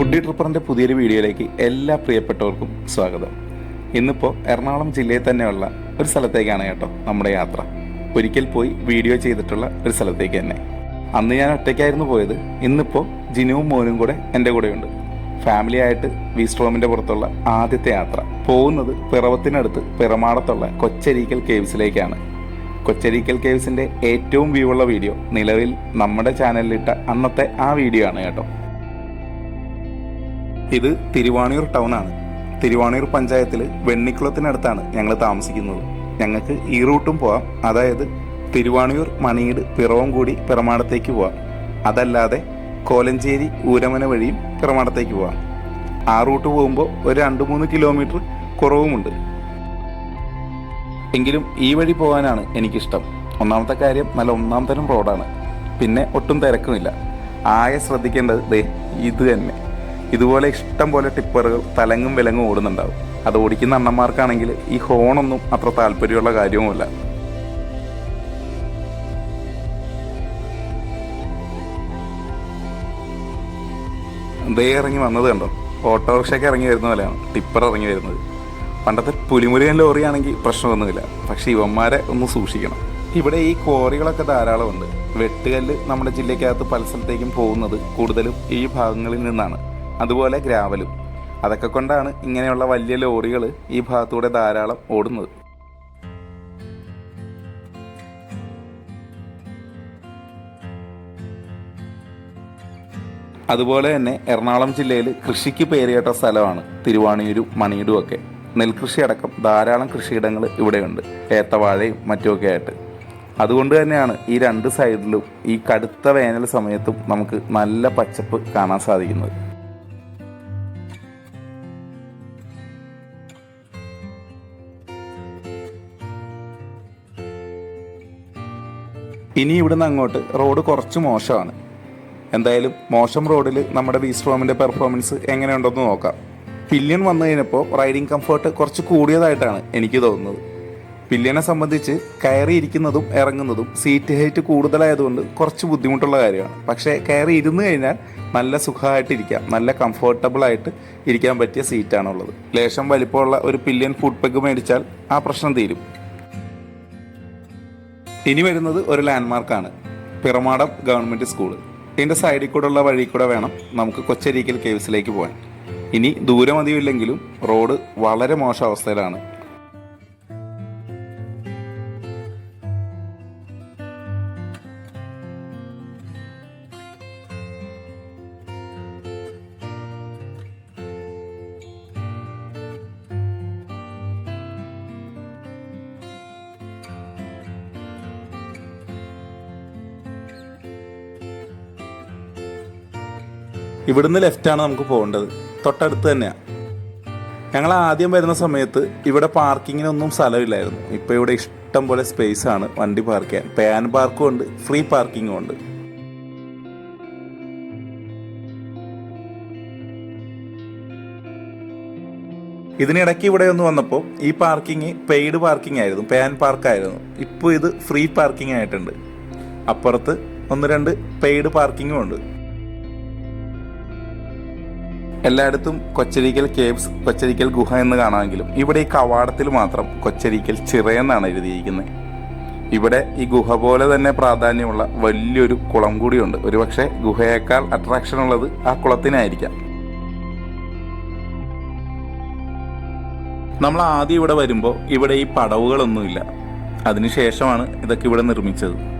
Foodie ട്രിപ്പറിന്റെ പുതിയൊരു വീഡിയോയിലേക്ക് എല്ലാ പ്രിയപ്പെട്ടവർക്കും സ്വാഗതം. ഇന്നിപ്പോൾ എറണാകുളം ജില്ലയിൽ തന്നെയുള്ള ഒരു സ്ഥലത്തേക്കാണ് കേട്ടോ നമ്മുടെ യാത്ര. ഒരിക്കൽ പോയി വീഡിയോ ചെയ്തിട്ടുള്ള ഒരു സ്ഥലത്തേക്ക് തന്നെ. അന്ന് ഞാൻ ഒറ്റയ്ക്കായിരുന്നു പോയത്. ഇന്നിപ്പോൾ ജിനുവും മോനും കൂടെ എന്റെ കൂടെയുണ്ട്. ഫാമിലി ആയിട്ട് വീസ്ട്രോമിന്റെ പുറത്തുള്ള ആദ്യത്തെ യാത്ര. പോകുന്നത് പിറവത്തിനടുത്ത് പിറമാടത്തുള്ള കൊച്ചരീക്കൽ കേവ്സിലേക്കാണ് കൊച്ചരീക്കൽ കേവ്സിന്റെ ഏറ്റവും വ്യൂ ഉള്ള വീഡിയോ നിലവിൽ നമ്മുടെ ചാനലിലിട്ട അന്നത്തെ ആ വീഡിയോ ആണ് കേട്ടോ. ഇത് തിരുവാണിയൂർ ടൗൺ ആണ്. തിരുവാണിയൂർ പഞ്ചായത്തിൽ വെണ്ണിക്കുളത്തിനടുത്താണ് ഞങ്ങൾ താമസിക്കുന്നത്. ഞങ്ങൾക്ക് ഈ റൂട്ടും പോവാം. അതായത് തിരുവാണിയൂർ മണിയീട് പിറവം കൂടി പിറമാടത്തേക്ക് പോവാം. അതല്ലാതെ കോലഞ്ചേരി ഊരമന വഴിയും പിറമാടത്തേക്ക് പോവാം. ആ റൂട്ട് പോകുമ്പോൾ ഒരു രണ്ട് മൂന്ന് കിലോമീറ്റർ കുറവുമുണ്ട്. എങ്കിലും ഈ വഴി പോകാനാണ് എനിക്കിഷ്ടം. ഒന്നാമത്തെ കാര്യം നല്ല ഒന്നാം തരം റോഡാണ്. പിന്നെ ഒട്ടും തിരക്കുമില്ല. ആകെ ശ്രദ്ധിക്കേണ്ടത് ദേ ഇത് തന്നെ. ഇതുപോലെ ഇഷ്ടം പോലെ ടിപ്പറുകൾ തലങ്ങും വിലങ്ങും ഓടുന്നുണ്ടാവും. അത് ഓടിക്കുന്ന അണ്ണന്മാർക്കാണെങ്കിൽ ഈ ഹോണൊന്നും അത്ര താല്പര്യമുള്ള കാര്യവുമല്ല. ദേ ഇറങ്ങി വന്നത് കണ്ടോ? ഓട്ടോറിക്ഷയ്ക്ക് ഇറങ്ങി വരുന്ന പോലെയാണ് ടിപ്പർ ഇറങ്ങി വരുന്നത്. പണ്ടത്തെ പുലിമുരുകൻ ലോറിയാണെങ്കിൽ പ്രശ്നമൊന്നുമില്ല. പക്ഷെ ഇവന്മാരെ ഒന്ന് സൂക്ഷിക്കണം. ഇവിടെ ഈ ക്വാറികളൊക്കെ ധാരാളമുണ്ട്. വെട്ടുകല്ല് നമ്മുടെ ജില്ലയ്ക്കകത്ത് പല സ്ഥലത്തേക്കും പോകുന്നത് കൂടുതലും ഈ ഭാഗങ്ങളിൽ നിന്നാണ്. അതുപോലെ ഗ്രാവലും. അതൊക്കെ കൊണ്ടാണ് ഇങ്ങനെയുള്ള വലിയ ലോറികൾ ഈ ഭാഗത്തൂടെ ധാരാളം ഓടുന്നത്. അതുപോലെ തന്നെ എറണാകുളം ജില്ലയിൽ കൃഷിക്ക് പേരുകേട്ട സ്ഥലമാണ് തിരുവാണിയൂരും മണിയൂരും ഒക്കെ. നെൽകൃഷി അടക്കം ധാരാളം കൃഷിയിടങ്ങൾ ഇവിടെയുണ്ട്. ഏത്തവാഴയും മറ്റുമൊക്കെ ആയിട്ട്. അതുകൊണ്ട് തന്നെയാണ് ഈ രണ്ട് സൈഡിലും ഈ കടുത്ത വേനൽ സമയത്തും നമുക്ക് നല്ല പച്ചപ്പ് കാണാൻ സാധിക്കുന്നത്. ഇനി ഇവിടുന്ന് അങ്ങോട്ട് റോഡ് കുറച്ച് മോശമാണ്. എന്തായാലും മോശം റോഡിൽ നമ്മുടെ ബീസ്ട്രോമിന്റെ പെർഫോമൻസ് എങ്ങനെയുണ്ടെന്ന് നോക്കാം. പില്യൺ വന്നു കഴിഞ്ഞപ്പോൾ റൈഡിംഗ് കംഫർട്ട് കുറച്ച് കൂടിയതായിട്ടാണ് എനിക്ക് തോന്നുന്നത്. പില്യനെ സംബന്ധിച്ച് കയറി ഇരിക്കുന്നതും ഇറങ്ങുന്നതും സീറ്റ് ഹൈറ്റ് കൂടുതലായതുകൊണ്ട് കുറച്ച് ബുദ്ധിമുട്ടുള്ള കാര്യമാണ്. പക്ഷേ കയറി ഇരുന്ന് കഴിഞ്ഞാൽ നല്ല സുഖമായിട്ടിരിക്കാം. നല്ല കംഫർട്ടബിൾ ആയിട്ട് ഇരിക്കാൻ പറ്റിയ സീറ്റാണുള്ളത് ലേശം വലിപ്പമുള്ള ഒരു പില്യൻ ഫുഡ് പെഗ് മേടിച്ചാൽ ആ പ്രശ്നം തീരും. ഇനി വരുന്നത് ഒരു ലാൻഡ്മാർക്കാണ് പിറമാടം ഗവൺമെന്റ് സ്കൂൾ ഇതിന്റെ സൈഡിൽ കൂടെ ഉള്ള വഴി കൂടെ വേണം നമുക്ക് കൊച്ചരീക്കൽ കേവ്സിലേക്ക് പോകാൻ. ഇനി ദൂരം അധികമില്ലെങ്കിലും റോഡ് വളരെ മോശം അവസ്ഥയിലാണ് ഇവിടുന്ന് ലെഫ്റ്റാണ് നമുക്ക് പോകേണ്ടത്. തൊട്ടടുത്ത് തന്നെയാണ് ഞങ്ങൾ ആദ്യം വരുന്ന സമയത്ത് ഇവിടെ പാർക്കിങ്ങിനൊന്നും സ്ഥലമില്ലായിരുന്നു. ഇപ്പോൾ ഇവിടെ ഇഷ്ടം പോലെ സ്പേസ് ആണ് വണ്ടി പാർക്ക് ചെയ്യാൻ. പാൻ പാർക്കും ഉണ്ട് ഫ്രീ പാർക്കിങ്ങും ഉണ്ട്. ഇതിനിടയ്ക്ക് ഇവിടെ ഒന്ന് വന്നപ്പോൾ ഈ പാർക്കിംഗ് പെയ്ഡ് പാർക്കിംഗ് ആയിരുന്നു പാൻ പാർക്കായിരുന്നു ഇപ്പോൾ ഇത് ഫ്രീ പാർക്കിംഗ് ആയിട്ടുണ്ട്. അപ്പുറത്ത് ഒന്ന് രണ്ട് പെയ്ഡ് പാർക്കിങ്ങും ഉണ്ട്. എല്ലായിടത്തും കൊച്ചരിക്കൽ കേവ്സ് കൊച്ചരിക്കൽ ഗുഹ എന്ന് കാണാമെങ്കിലും ഇവിടെ ഈ കവാടത്തിൽ മാത്രം കൊച്ചരിക്കൽ ചിറയെന്നാണ് എഴുതിയിരിക്കുന്നത്. ഇവിടെ ഈ ഗുഹ പോലെ തന്നെ പ്രാധാന്യമുള്ള വലിയൊരു കുളം കൂടിയുണ്ട്. ഒരുപക്ഷെ ഗുഹയേക്കാൾ അട്രാക്ഷൻ ഉള്ളത് ആ കുളത്തിനായിരിക്കാം. നമ്മൾ ആദ്യം ഇവിടെ വരുമ്പോൾ ഇവിടെ ഈ പടവുകളൊന്നുമില്ല. അതിനുശേഷമാണ് ഇതൊക്കെ ഇവിടെ നിർമ്മിച്ചത്.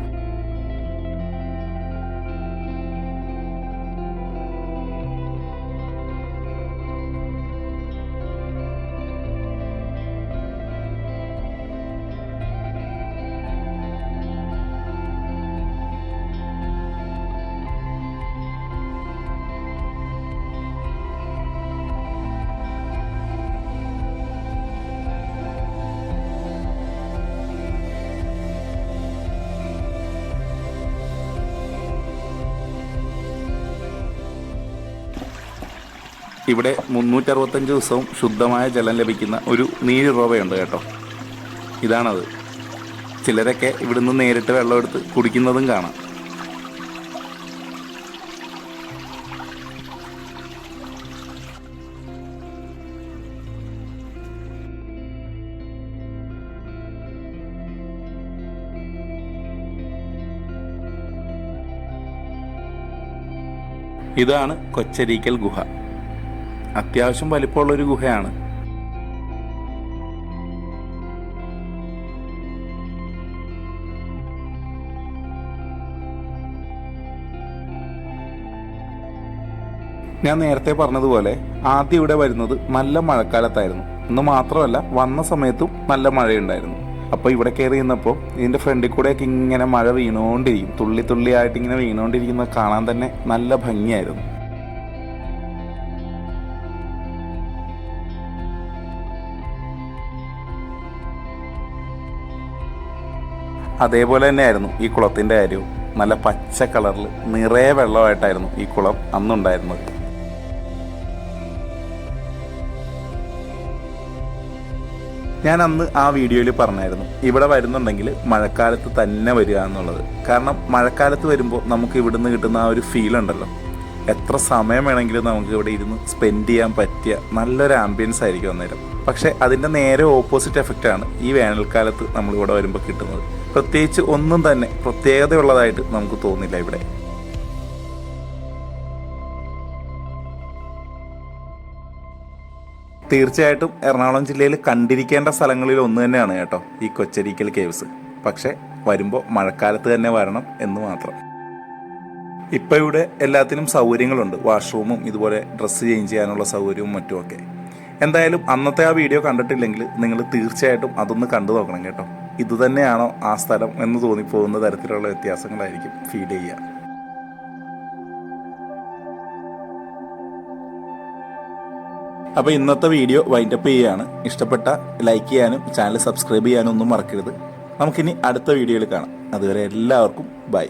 ഇവിടെ മുന്നൂറ്ററുപത്തഞ്ച് ദിവസവും ശുദ്ധമായ ജലം ലഭിക്കുന്ന ഒരു നീരുറവയുണ്ട് കേട്ടോ. ഇതാണത്. ചിലരൊക്കെ ഇവിടുന്ന് നേരിട്ട് വെള്ളമെടുത്ത് കുടിക്കുന്നതും കാണാം. ഇതാണ് കൊച്ചരീക്കൽ ഗുഹ. അത്യാവശ്യം വലിപ്പമുള്ള ഒരു ഗുഹയാണ്. ഞാൻ നേരത്തെ പറഞ്ഞതുപോലെ ആദ്യം ഇവിടെ വരുന്നത് നല്ല മഴക്കാലത്തായിരുന്നു. എന്ന് മാത്രമല്ല വന്ന സമയത്തും നല്ല മഴയുണ്ടായിരുന്നു. അപ്പോൾ ഇവിടെ കയറി നിന്നപ്പോൾ ഇതിന്റെ ഫ്രണ്ടിൽ കൂടെയൊക്കെ ഇങ്ങനെ മഴ വീണുകൊണ്ടിരിക്കും തുള്ളി തുള്ളിയായിട്ട് ഇങ്ങനെ വീണുകൊണ്ടിരിക്കുന്നത് കാണാൻ തന്നെ നല്ല ഭംഗിയായിരുന്നു. അതേപോലെ തന്നെയായിരുന്നു ഈ കുളത്തിന്റെ കാര്യവും. നല്ല പച്ച കളറിൽ നിറയെ വെള്ളമായിട്ടായിരുന്നു ഈ കുളം അന്നുണ്ടായിരുന്നത്. ഞാൻ അന്ന് ആ വീഡിയോയിൽ പറഞ്ഞായിരുന്നു ഇവിടെ വരുന്നുണ്ടെങ്കിൽ മഴക്കാലത്ത് തന്നെ വരിക എന്നുള്ളത്. കാരണം മഴക്കാലത്ത് വരുമ്പോൾ നമുക്ക് ഇവിടുന്ന് കിട്ടുന്ന ആ ഒരു ഫീൽ ഉണ്ടല്ലോ. എത്ര സമയം വേണമെങ്കിലും നമുക്ക് ഇവിടെ ഇരുന്ന് സ്പെൻഡ് ചെയ്യാൻ പറ്റിയ നല്ലൊരു ആംബിയൻസ് ആയിരിക്കും അന്നേരം. പക്ഷേ അതിന്റെ നേരെ ഓപ്പോസിറ്റ് എഫക്റ്റാണ് ഈ വേനൽക്കാലത്ത് നമ്മൾ ഇവിടെ വരുമ്പോൾ കിട്ടുന്നത്. പ്രത്യേകിച്ച് ഒന്നും തന്നെ പ്രത്യേകതയുള്ളതായിട്ട് നമുക്ക് തോന്നില്ല ഇവിടെ. തീർച്ചയായിട്ടും എറണാകുളം ജില്ലയിൽ കണ്ടിരിക്കേണ്ട സ്ഥലങ്ങളിൽ ഒന്ന് തന്നെയാണ് കേട്ടോ ഈ കൊച്ചരിക്കൽ കേവ്സ് പക്ഷെ വരുമ്പോൾ മഴക്കാലത്ത് തന്നെ വരണം എന്ന് മാത്രം. ഇപ്പം ഇവിടെ എല്ലാത്തിനും സൗകര്യങ്ങളുണ്ട്. വാഷ്റൂമും ഇതുപോലെ ഡ്രസ്സ് ചേഞ്ച് ചെയ്യാനുള്ള സൗകര്യവും മറ്റുമൊക്കെ. എന്തായാലും അന്നത്തെ ആ വീഡിയോ കണ്ടിട്ടില്ലെങ്കിൽ നിങ്ങൾ തീർച്ചയായിട്ടും അതൊന്ന് കണ്ടു നോക്കണം കേട്ടോ. ഇത് തന്നെയാണോ ആ സ്ഥലം എന്ന് തോന്നിപ്പോകുന്ന തരത്തിലുള്ള വ്യത്യാസങ്ങളായിരിക്കും ഫീൽ ചെയ്യുക. അപ്പോൾ ഇന്നത്തെ വീഡിയോ വൈൻഡപ്പ് ചെയ്യുകയാണ്. ഇഷ്ടപ്പെട്ട ലൈക്ക് ചെയ്യാനും ചാനൽ സബ്സ്ക്രൈബ് ചെയ്യാനും ഒന്നും മറക്കരുത്. നമുക്കിനി അടുത്ത വീഡിയോയിൽ കാണാം. അതുവരെ എല്ലാവർക്കും ബൈ